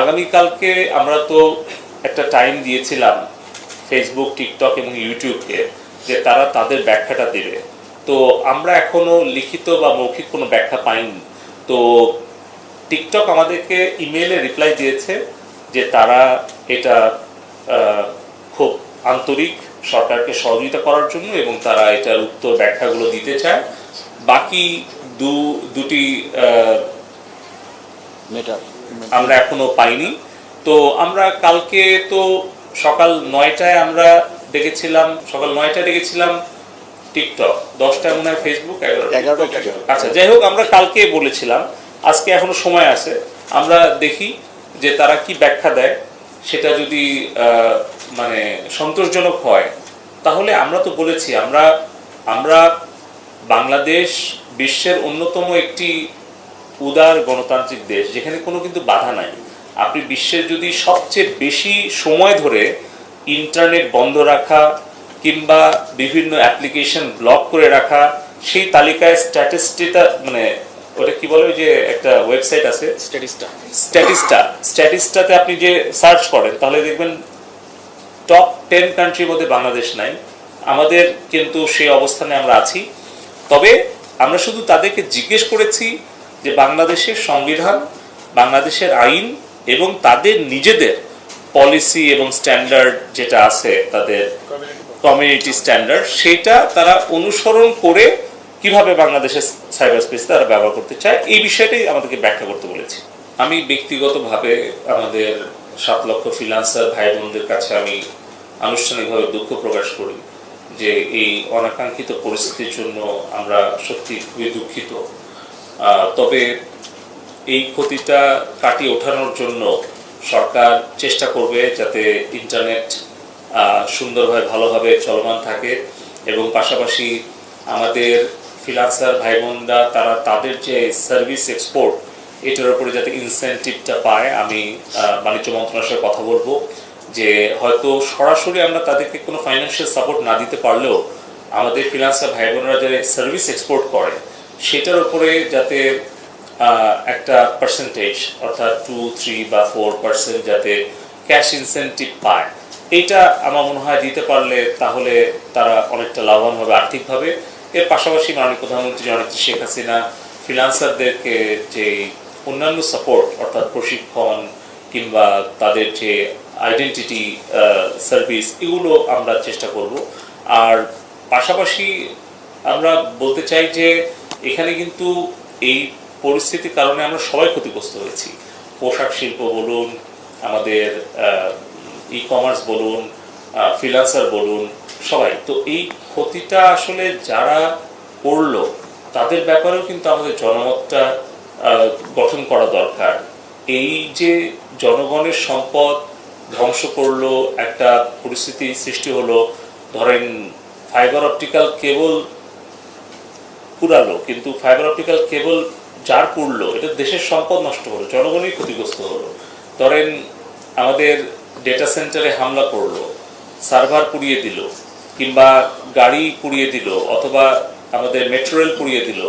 আগামীকালকে আমরা তো একটা টাইম দিয়েছিলাম ফেসবুক টিকটক এবং ইউটিউবকে যে তারা তাদের ব্যাখ্যাটা দেবে। তো আমরা এখনও লিখিত বা মৌখিক কোনো ব্যাখ্যা পাইনি। তো টিকটক আমাদেরকে ইমেলে রিপ্লাই দিয়েছে যে তারা এটা খুব আন্তরিক সরকারকে সহযোগিতা করার জন্য এবং তারা এটার উত্তর ব্যাখ্যাগুলো দিতে চায়। বাকি দু, দুটি মেটার আমরা এখনও পাইনি। তো আমরা কালকে তো সকাল নয়টায় আমরা দেখেছিলাম সকাল নয়টায় দেখেছিলাম টিকটক। দশটায় মনে হয় ফেসবুক আচ্ছা যাই হোক আমরা কালকে বলেছিলাম। আজকে এখনও সময় আছে। আমরা দেখি যে তারা কি ব্যাখ্যা দেয়। সেটা যদি মানে সন্তোষজনক হয় তাহলে আমরা তো বলেছি আমরা আমরা বাংলাদেশ বিশ্বের অন্যতম একটি উদার গণতান্ত্রিক দেশ যেখানে কোনো কিন্তু বাধা নাই। আপনি বিশ্বের যদি সবচেয়ে বেশি সময় ধরে ইন্টারনেট বন্ধ রাখা কিংবা বিভিন্ন অ্যাপ্লিকেশন ব্লক করে রাখা সেই তালিকায় স্ট্যাটিস্টিটা মানে ওটা কি বলে ওই যে একটা ওয়েবসাইট আছে? স্ট্যাটিসটা। স্ট্যাটিস্টা। স্ট্যাটিস্টাতে আপনি যে সার্চ করেন তাহলে দেখবেন টপ টেন কান্ট্রির মধ্যে বাংলাদেশ নাই। আমাদের কিন্তু সেই অবস্থানে আমরা আছি। তবে আমরা শুধু তাদেরকে জিজ্ঞেস করেছি যে বাংলাদেশের সংবিধান, বাংলাদেশের আইন এবং তাদের নিজেদের পলিসি এবং স্ট্যান্ডার্ড যেটা আছে, তাদের কমিউনিটি স্ট্যান্ডার্ড সেটা তারা অনুসরণ করে কীভাবে বাংলাদেশের সাইবার স্পেস তারা ব্যবহার করতে চায়, এই বিষয়টাই আমাদেরকে ব্যাখ্যা করতে বলেছি। আমি ব্যক্তিগতভাবে আমাদের সাত লক্ষ ফ্রিলান্সার ভাই বোনদের কাছে আমি আনুষ্ঠানিকভাবে দুঃখ প্রকাশ করি যে এই অনাকাঙ্ক্ষিত পরিস্থিতির জন্য আমরা সত্যি খুবই দুঃখিত। তবে এই ক্ষতিটা কাটিয়ে ওঠানোর জন্য সরকার চেষ্টা করবে যাতে ইন্টারনেট সুন্দরভাবে, ভালোভাবে চলমান থাকে এবং পাশাপাশি আমাদের ফ্রিলান্সার ভাই বোনরা তারা তাদের যে সার্ভিস এক্সপোর্ট এটার উপরে যাতে ইনসেন্টিভটা পায়, আমি বাণিজ্য মন্ত্রণালয়ের সাথে কথা বলব যে হয়তো সরাসরি আমরা তাদেরকে কোনো ফাইন্যান্সিয়াল সাপোর্ট না দিতে পারলেও আমাদের ফ্রিলান্সার ভাই বোনরা যারা সার্ভিস এক্সপোর্ট করে সেটার উপরে যাতে একটা পার্সেন্টেজ অর্থাৎ টু থ্রি বা ফোর পার্সেন্ট যাতে ক্যাশ ইনসেন্টিভ পায়। এইটা আমার মনে হয় দিতে পারলে তাহলে তারা অনেকটা লাভবান হবে আর্থিকভাবে। এর পাশাপাশি মাননীয় প্রধানমন্ত্রী জননেত্রী শেখ হাসিনা ফ্রিলান্সারদেরকে যে অন্যান্য সাপোর্ট অর্থাৎ প্রশিক্ষণ কিংবা তাদের যে আইডেন্টিটি সার্ভিস এগুলো আমরা চেষ্টা করব। আর পাশাপাশি আমরা বলতে চাই যে এখানে কিন্তু এই পরিস্থিতির কারণে আমরা সবাই ক্ষতিগ্রস্ত হয়েছি। পোশাক শিল্প বলুন, আমাদের ই কমার্স বলুন ফ্রিলান্সার বলুন, সবাই। তো এই ক্ষতিটা আসলে যারা করল, তাদের ব্যাপারেও কিন্তু আমাদের জনমতটা গঠন করা দরকার। এই যে জনগণের সম্পদ ধ্বংস করল, একটা পরিস্থিতি সৃষ্টি হলো, ধরেন ফাইবার অপটিক্যাল কেবল পুরালো কিন্তু ফাইবার অপটিক্যাল কেবল যার পুরলো এটা দেশের সম্পদ নষ্ট হলো, জনগণই ক্ষতিগ্রস্ত হলো। ধরেন, আমাদের ডেটা সেন্টারে হামলা করল সার্ভার পুড়িয়ে দিল, কিংবা গাড়ি পুড়িয়ে দিল, অথবা আমাদের মেট্রো রেল পুড়িয়ে দিল,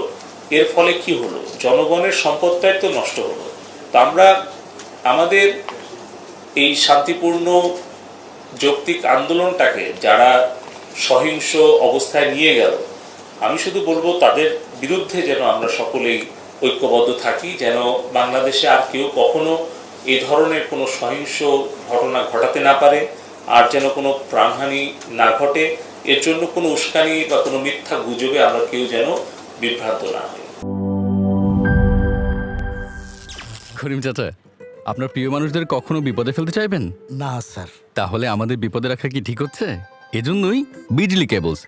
এর ফলে কি হলো? জনগণের সম্পদটাই তো নষ্ট হলো। তো আমরা আমাদের এই শান্তিপূর্ণ যৌক্তিক আন্দোলনটাকে যারা সহিংস অবস্থায় নিয়ে গেল আমি শুধু বলব তাদের বিরুদ্ধে যেন আমরা সকলেই ঐক্যবদ্ধ থাকি যেন বাংলাদেশে আর কেউ কখনো এই ধরনের কোনো সহিংস ঘটনা ঘটাতে না পারে আর যেন কোনো প্রাণহানি না ঘটে। এর জন্য কোনো উস্কানি বা কোনো মিথ্যা গুজবে আমরা কেউ যেন বিভ্রান্ত না হই। করিম চাচা আপনার প্রিয় মানুষদের কখনো বিপদে ফেলতে চাইবেন? না স্যার। তাহলে আমাদের বিপদে রাখা কি ঠিক হচ্ছে? এজন্যই বিজলি কেবলস।